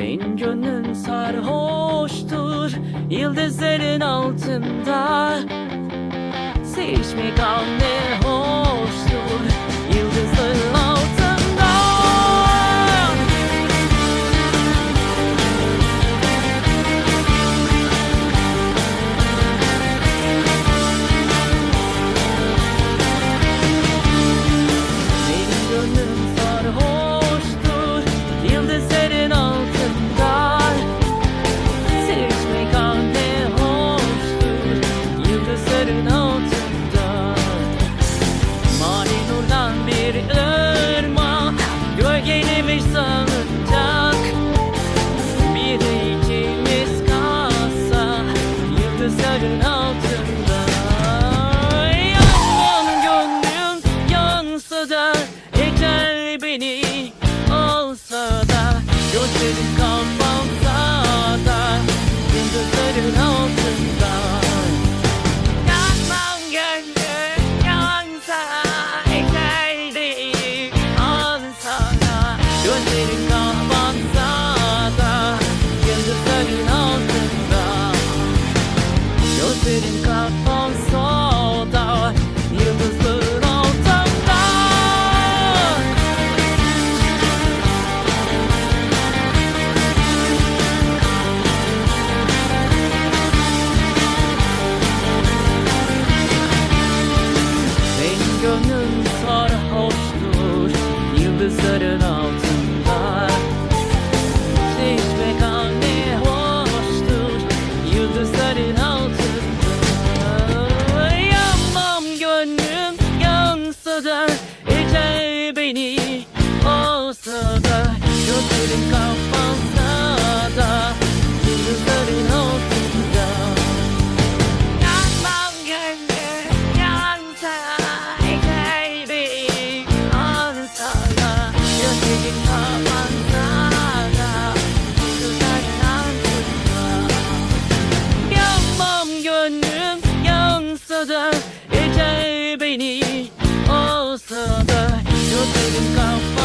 Benim gönlüm sarhoştur Yıldızların altında. Sevişmek ne hoştur Gönlüm sarhoştur Yıldızların altında. Sevişmek ne hoştur Yıldızların altında. Yanmam gönlüm yansa da Ecel beni olsa da Gözlerim kapalı Yanmam gönlüm yansa Yeter beni olsa da Yok elim kalmaz